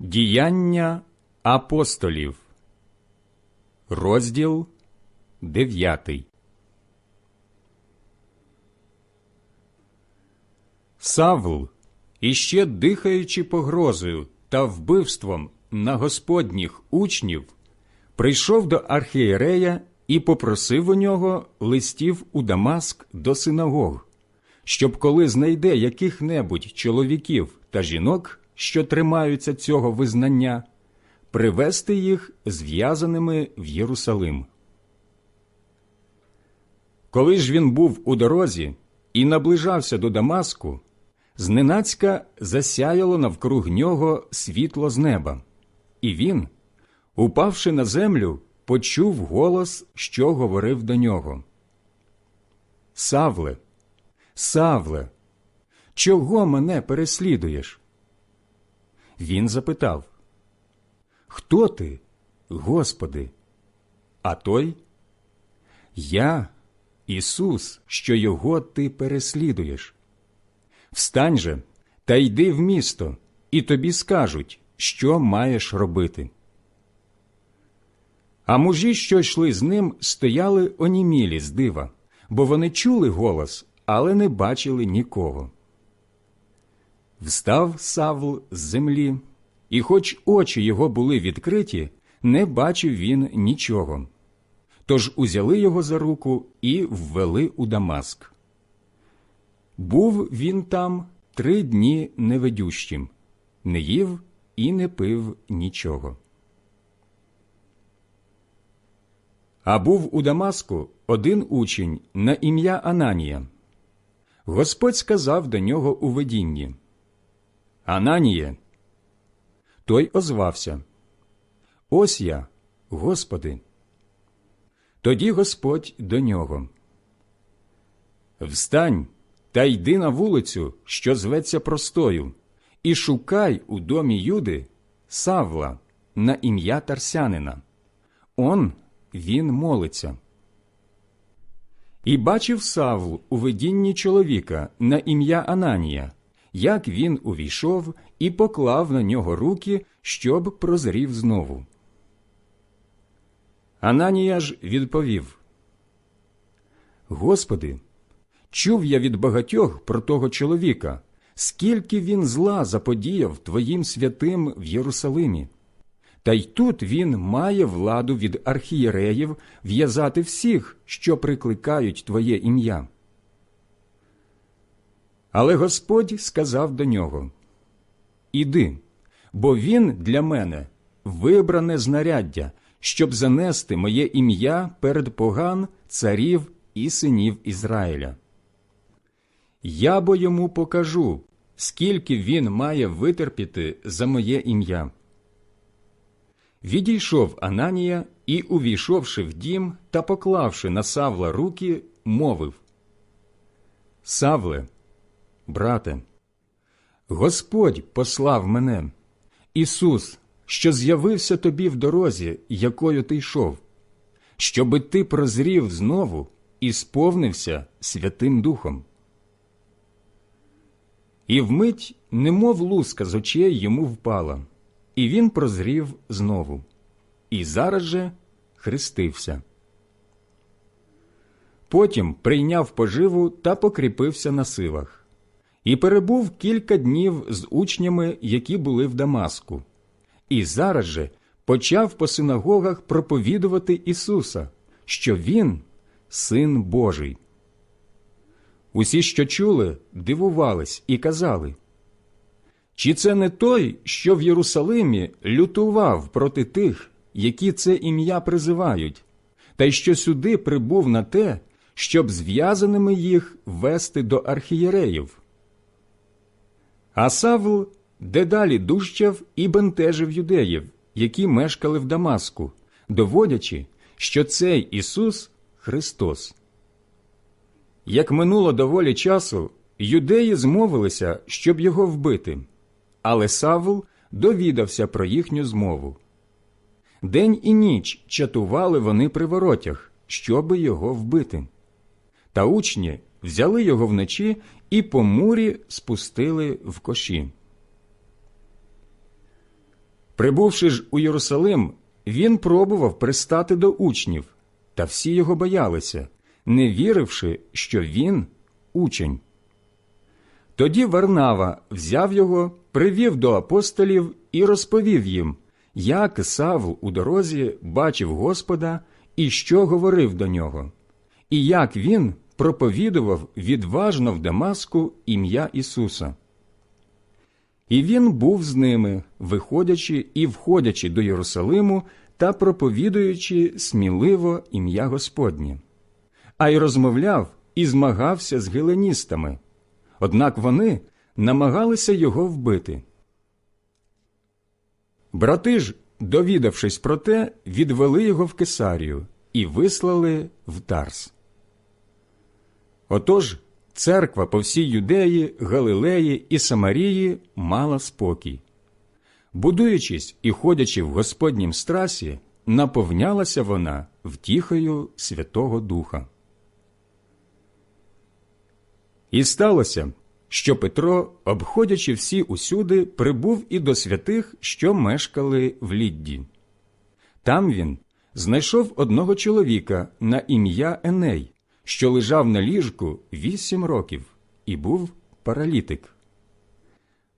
Діяння апостолів, розділ дев'ятий. Савл, іще дихаючи погрозою та вбивством на господніх учнів, прийшов до архієрея і попросив у нього листів у Дамаск до синагог, щоб коли знайде яких-небудь чоловіків та жінок, що тримаються цього визнання, привести їх зв'язаними в Єрусалим. Коли ж він був у дорозі і наближався до Дамаску, зненацька засяяло навкруг нього світло з неба, і він, упавши на землю, почув голос, що говорив до нього. Савле, Савле, чого мене переслідуєш? Він запитав Хто ти, Господи? А той Я, Ісус, що його ти переслідуєш. Встань же та йди в місто, і тобі скажуть, що маєш робити. А мужі, що йшли з ним, стояли онімілі з дива, бо вони чули голос, але не бачили нікого. Встав Савл з землі, і, хоч очі його були відкриті, не бачив він нічого. Тож узяли його за руку і ввели у Дамаск. Був він там три дні невидющим, не їв і не пив нічого. А був у Дамаску один учень на ім'я Ананія. Господь сказав до нього у видінні Ананіє. Той озвався Ось я, Господи. Тоді Господь до нього. Встань та йди на вулицю, що зветься простою, і шукай у домі Юди Савла на ім'я Тарсянина. Он він молиться. І бачив Савл у видінні чоловіка на ім'я Ананія, як він увійшов і поклав на нього руки, щоб прозрів знову. Ананія ж відповів Господи, чув я від багатьох про того чоловіка, скільки він зла заподіяв Твоїм святим в Єрусалимі. Та й тут він має владу від архієреїв в'язати всіх, що прикликають Твоє ім'я. Але Господь сказав до нього Іди, бо він для мене вибране знаряддя, щоб занести моє ім'я перед поган царів і синів Ізраїля. Я бо йому покажу, скільки він має витерпіти за моє ім'я. Відійшов Ананія і, увійшовши в дім та поклавши на Савла руки, мовив Савле, брате, Господь послав мене, Ісус, що з'явився тобі в дорозі, якою ти йшов, щоби ти прозрів знову і сповнився Святим Духом. І вмить, немов луска з очей йому впала, і він прозрів знову, і зараз же хрестився. Потім прийняв поживу та покріпився на силах, і перебув кілька днів з учнями, які були в Дамаску, і зараз же почав по синагогах проповідувати Ісуса, що Він Син Божий. Усі, що чули, дивувались і казали, чи це не той, що в Єрусалимі лютував проти тих, які це ім'я призивають, та й що сюди прибув на те, щоб зв'язаними їх вести до архієреїв? А Савл дедалі дужчав і бентежив юдеїв, які мешкали в Дамаску, доводячи, що цей Ісус Христос. Як минуло доволі часу, юдеї змовилися, щоб його вбити, але Савл довідався про їхню змову. День і ніч чатували вони при воротях, щоби його вбити. Та учні взяли його вночі і по мурі спустили в коші. Прибувши ж у Єрусалим, він пробував пристати до учнів, та всі його боялися, не віривши, що він учень. Тоді Варнава взяв його, привів до апостолів і розповів їм, як Савл у дорозі бачив Господа і що говорив до нього, і як він проповідував відважно в Дамаску ім'я Ісуса. І він був з ними, виходячи і входячи до Єрусалиму та проповідуючи сміливо ім'я Господнє, а й розмовляв і змагався з геленістами. Однак вони намагалися його вбити. Брати ж, довідавшись про те, відвели його в Кесарію і вислали в Тарс. Отож, церква по всій Юдеї, Галилеї і Самарії мала спокій. Будуючись і ходячи в Господнім страсі, наповнялася вона втіхою Святого Духа. І сталося, що Петро, обходячи всі усюди, прибув і до святих, що мешкали в Лідді. Там він знайшов одного чоловіка на ім'я Еней, що лежав на ліжку вісім років і був паралітик.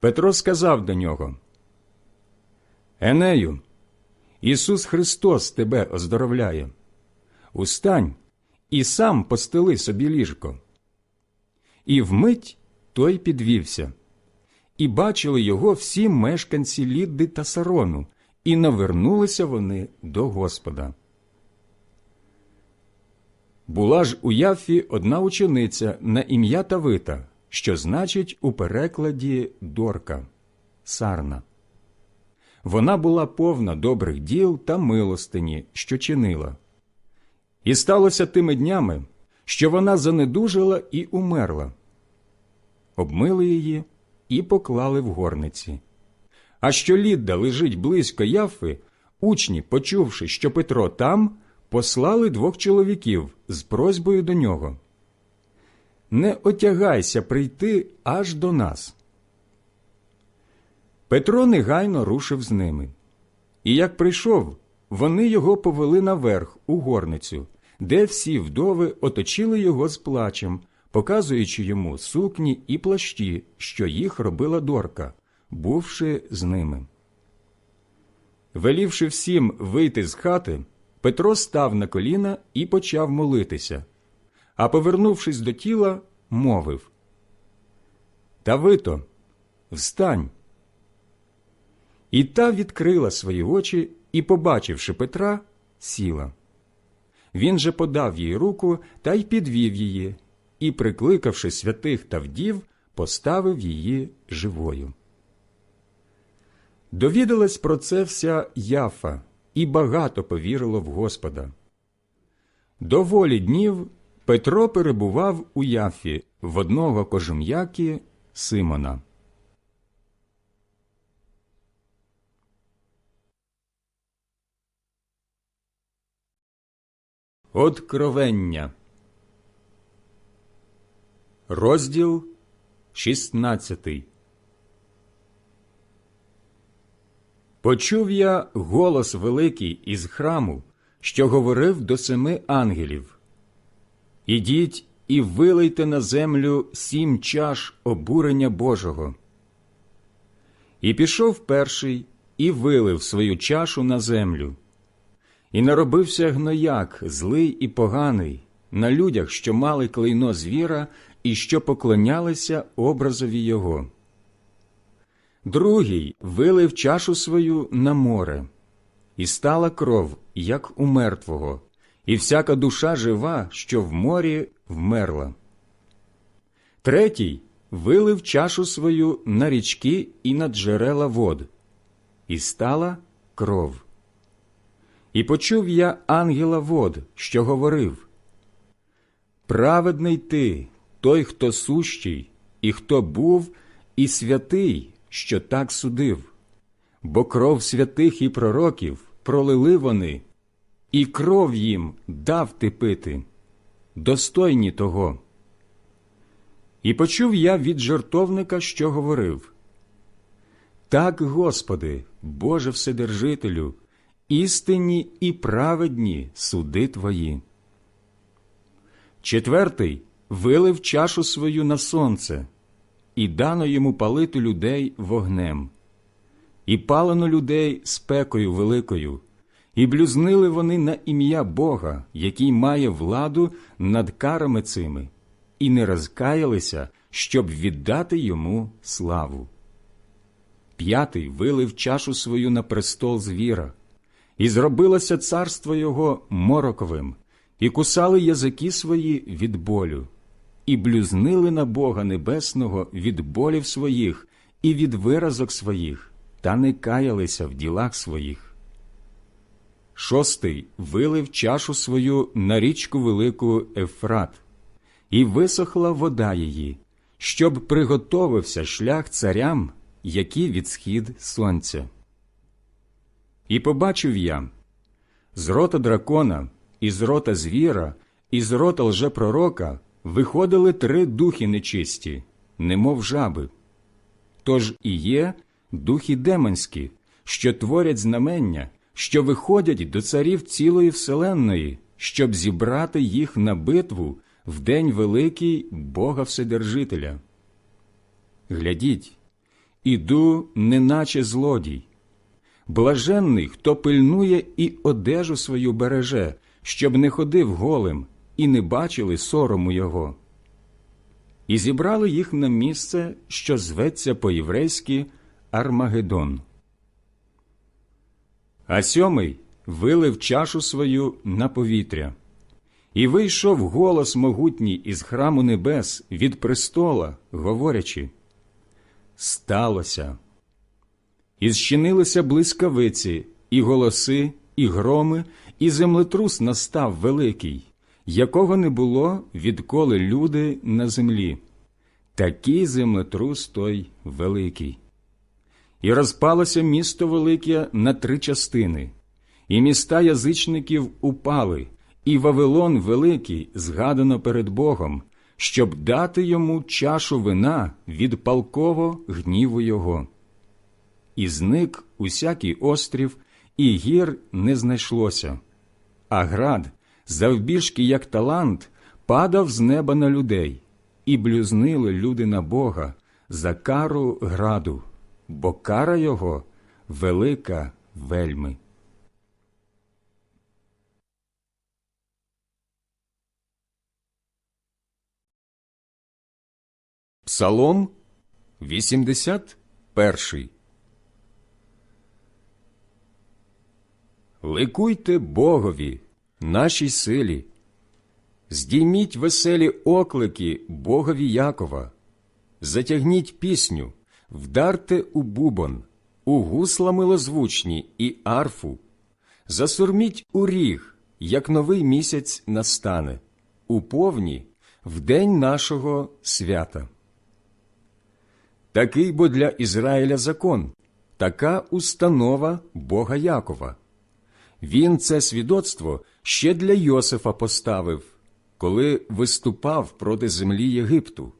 Петро сказав до нього Енею, Ісус Христос тебе оздоровляє. Устань і сам постели собі ліжко. І вмить той підвівся. І бачили його всі мешканці Лідди та Сарону, і навернулися вони до Господа. Була ж у Яфі одна учениця на ім'я Тавита, що значить у перекладі Дорка Сарна. Вона була повна добрих діл та милостині, що чинила. І сталося тими днями, що вона занедужила і умерла. Обмили її і поклали в горниці. А що Лідда лежить близько Яфи, учні, почувши, що Петро там, послали двох чоловіків з просьбою до нього. Не отягайся прийти аж до нас. Петро негайно рушив з ними. І як прийшов, вони його повели наверх у горницю, де всі вдови оточили його з плачем, показуючи йому сукні і плащі, що їх робила дорка, бувши з ними. Велівши всім вийти з хати, Петро став на коліна і почав молитися, а, повернувшись до тіла, мовив Тавито, встань. І та відкрила свої очі і, побачивши Петра, сіла. Він же подав їй руку та й підвів її, і, прикликавши святих та вдів, поставив її живою. Довідалась про це вся Яфа, і багато повірило в Господа. Доволі днів Петро перебував у Яфі в одного кожум'яки Симона. Откровення. Розділ 16 Почув я голос великий із храму, що говорив до семи ангелів Ідіть і вилийте на землю сім чаш обурення Божого. І пішов перший і вилив свою чашу на землю. І наробився гнояк, злий і поганий, на людях, що мали клейно звіра і що поклонялися образові його. Другий вилив чашу свою на море, і стала кров, як у мертвого, і всяка душа жива, що в морі вмерла. Третій вилив чашу свою на річки і на джерела вод, і стала кров. І почув я ангела вод, що говорив Праведний ти, той, хто сущий, і хто був, і святий, що так судив, бо кров святих і пророків пролили вони, і кров їм дав ти пити, достойні того. І почув я від жертовника, що говорив Так, Господи, Боже Вседержителю, істинні і праведні суди Твої. Четвертий вилив чашу свою на сонце, і дано йому палити людей вогнем, і палено людей спекою великою, і блюзнили вони на ім'я Бога, який має владу над карами цими, і не розкаялися, щоб віддати йому славу. П'ятий вилив чашу свою на престол звіра, і зробилося царство його мороковим, і кусали язики свої від болю, і блюзнили на Бога Небесного від болів своїх і від виразок своїх, та не каялися в ділах своїх. Шостий вилив чашу свою на річку велику Ефрат, і висохла вода її, щоб приготовився шлях царям, які від схід сонця. І побачив я з рота дракона, і з рота звіра, і з рота лжепророка виходили три духи нечисті, немов жаби. Тож і є духи демонські, що творять знамення, що виходять до царів цілої вселенної, щоб зібрати їх на битву в день великий Бога Вседержителя. Глядіть, іду, неначе злодій. Блаженний, хто пильнує і одежу свою береже, щоб не ходив голим і не бачили сорому його. І зібрали їх на місце, що зветься по-єврейськи Армагеддон. А сьомий вилив чашу свою на повітря, і вийшов голос могутній із храму небес від престола, говорячи Сталося. І зчинилися блискавиці, і голоси, і громи, і землетрус настав великий, якого не було, відколи люди на землі. Такий землетрус той великий. І розпалося місто велике на три частини, і міста язичників упали, і Вавилон великий згадано перед Богом, щоб дати йому чашу вина від палково гніву його. І зник усякий острів, і гір не знайшлося, а град, завбільшки як талант, падав з неба на людей, і блюзнили люди на Бога за кару граду, бо кара його велика вельми. Псалом 81 Ликуйте Богові, нашій силі, здійміть веселі оклики Богові Якова, затягніть пісню, вдарте у бубон, у гусла милозвучні і арфу, засурміть у ріг, як новий місяць настане, у повні в день нашого свята. Такий бо для Ізраїля закон, така установа Бога Якова. Він це свідоцтво ще для Йосифа поставив, коли виступав проти землі Єгипту.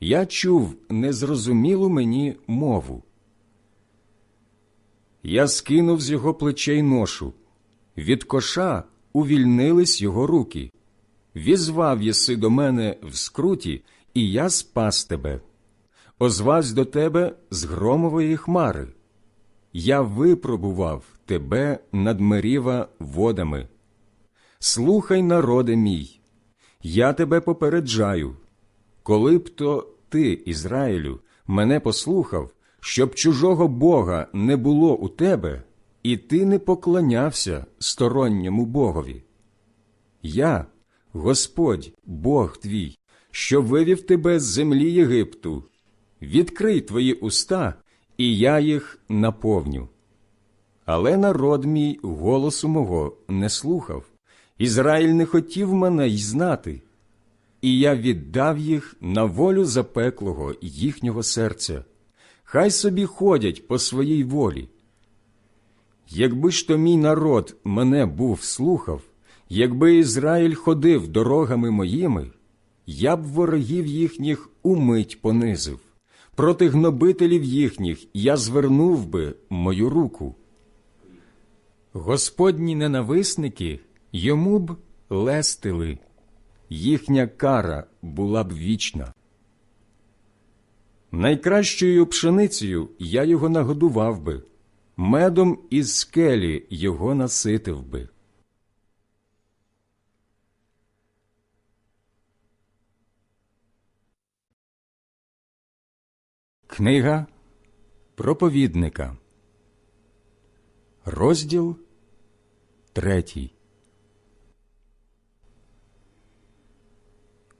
Я чув незрозумілу мені мову. Я скинув з його плечей ношу, від коша увільнились його руки. Візвав єси до мене в скруті, і я спас тебе. Озвавсь до тебе з громової хмари. Я випробував тебе над меріва водами. Слухай, народе мій, я тебе попереджаю, коли б то ти, Ізраїлю, мене послухав, щоб чужого Бога не було у тебе, і ти не поклонявся сторонньому Богові. Я, Господь, Бог твій, що вивів тебе з землі Єгипту, відкрий твої уста, і я їх наповню. Але народ мій голосу мого не слухав, Ізраїль не хотів мене й знати, і я віддав їх на волю запеклого їхнього серця, хай собі ходять по своїй волі. Якби ж то мій народ мене був слухав, якби Ізраїль ходив дорогами моїми, я б ворогів їхніх умить понизив, проти гнобителів їхніх я звернув би мою руку. Господні ненависники йому б лестили, їхня кара була б вічна. Найкращою пшеницею я його нагодував би, медом із скелі його наситив би. Книга проповідника, розділ третій.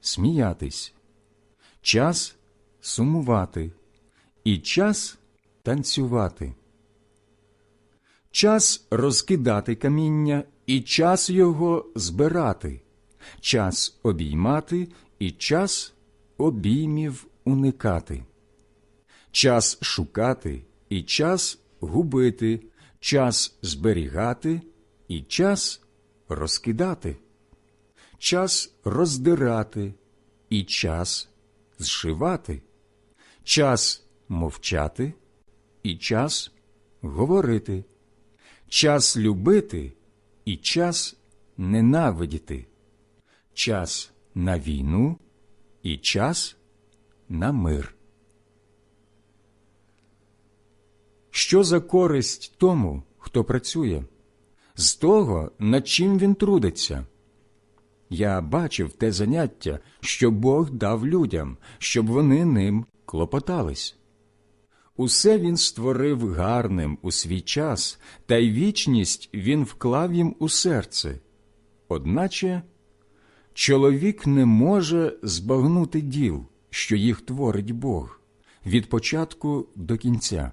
сміятись, час сумувати і час танцювати, час розкидати каміння і час його збирати, час обіймати і час обіймів уникати. Час шукати і час губити, час зберігати і час розкидати, час роздирати і час зшивати, час мовчати і час говорити, час любити і час ненавидіти, час на війну і час на мир. Що за користь тому, хто працює, з того, над чим він трудиться? Я бачив те заняття, що Бог дав людям, щоб вони ним клопотались. Усе він створив гарним у свій час, та й вічність він вклав їм у серце. Одначе чоловік не може збагнути діл, що їх творить Бог, від початку до кінця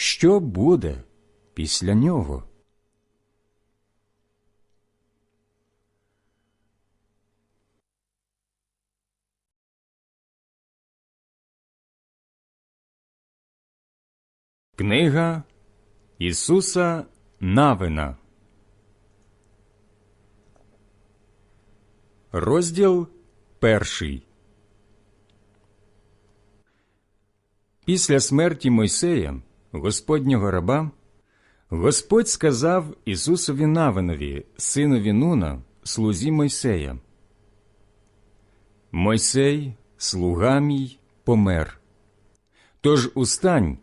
що буде після нього. Книга Ісуса Навина, розділ перший. Після смерті Мойсея Господнього раба, Господь сказав Ісусові Навинові, синові Нуна, слузі Мойсея. Мойсей, слуга мій, помер. Тож устань,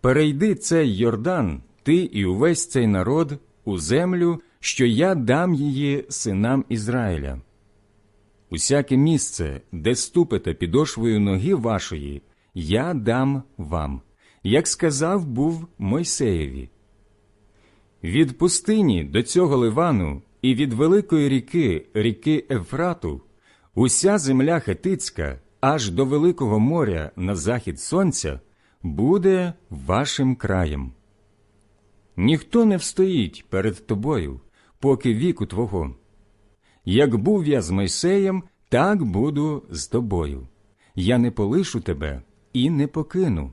перейди цей Йордан, ти і увесь цей народ, у землю, що я дам її синам Ізраїля. Усяке місце, де ступите підошвою ноги вашої, я дам вам, як сказав був Мойсеєві. Від пустині до цього Ливану і від великої ріки, ріки Ефрату, уся земля хетицька, аж до Великого моря на захід сонця, буде вашим краєм. Ніхто не встоїть перед тобою, поки віку твого. Як був я з Мойсеєм, так буду з тобою. Я не полишу тебе і не покину.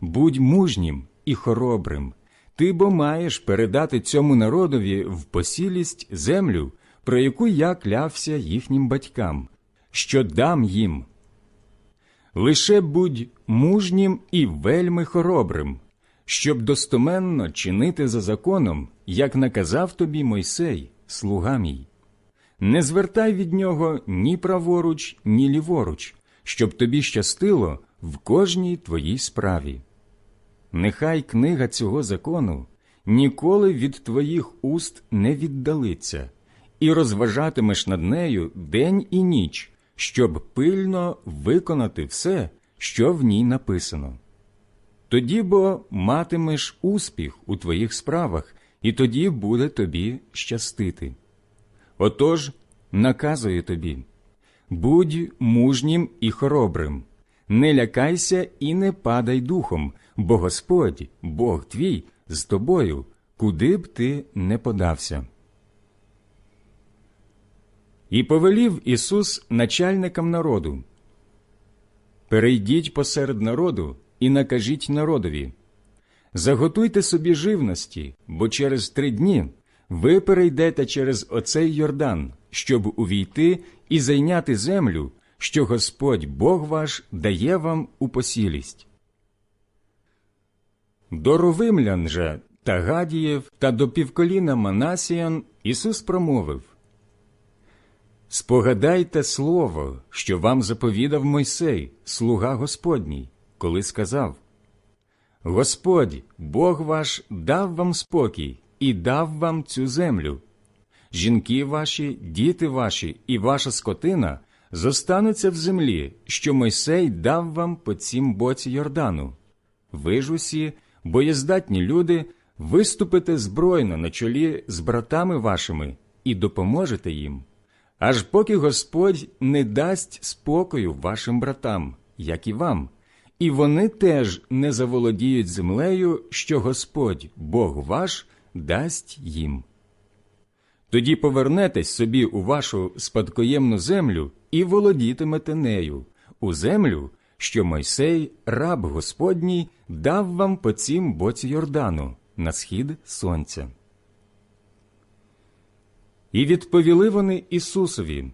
Будь мужнім і хоробрим, ти бо маєш передати цьому народові в посілість землю, про яку я клявся їхнім батькам, що дам їм. Лише будь мужнім і вельми хоробрим, щоб достоменно чинити за законом, як наказав тобі Мойсей, слуга мій. Не звертай від нього ні праворуч, ні ліворуч, щоб тобі щастило в кожній твоїй справі. Нехай книга цього закону ніколи від твоїх уст не віддалиться, і розважатимеш над нею день і ніч, щоб пильно виконати все, що в ній написано. Тоді бо матимеш успіх у твоїх справах, і тоді буде тобі щастити. Отож, наказую тобі будь мужнім і хоробрим, не лякайся і не падай духом, бо Господь, Бог твій, з тобою, куди б ти не подався. І повелів Ісус начальникам народу Перейдіть посеред народу і накажіть народові Заготуйте собі живності, бо через три дні ви перейдете через оцей Йордан, щоб увійти і зайняти землю, що Господь Бог ваш дає вам у посілість. До ровимлян же та Гадіїв та до півколіна Манасіян Ісус промовив Спогадайте слово, що вам заповідав Мойсей, слуга Господній, коли сказав Господь, Бог ваш, дав вам спокій і дав вам цю землю. Жінки ваші, діти ваші і ваша скотина зостануться в землі, що Мойсей дав вам по цім боці Йордану. Ви ж усі, боєздатні люди, виступите збройно на чолі з братами вашими і допоможете їм, аж поки Господь не дасть спокою вашим братам, як і вам, і вони теж не заволодіють землею, що Господь, Бог ваш, дасть їм. Тоді повернетесь собі у вашу спадкоємну землю і володітимете нею, у землю, що Мойсей, раб Господній, дав вам по цім боці Йордану на схід сонця. І відповіли вони Ісусові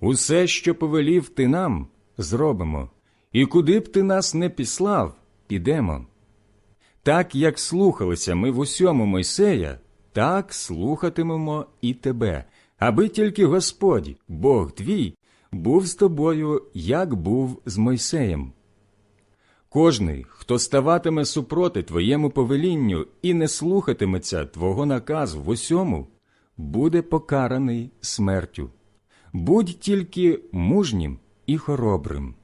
Усе, що повелів ти нам, зробимо, і куди б ти нас не післав, підемо. Так як слухалися ми в усьому Мойсея, так слухатимемо і тебе, аби тільки Господь, Бог твій, був з тобою, як був з Мойсеєм. Кожний, хто ставатиме супроти твоєму повелінню і не слухатиметься твого наказу в усьому, буде покараний смертю. Будь тільки мужнім і хоробрим.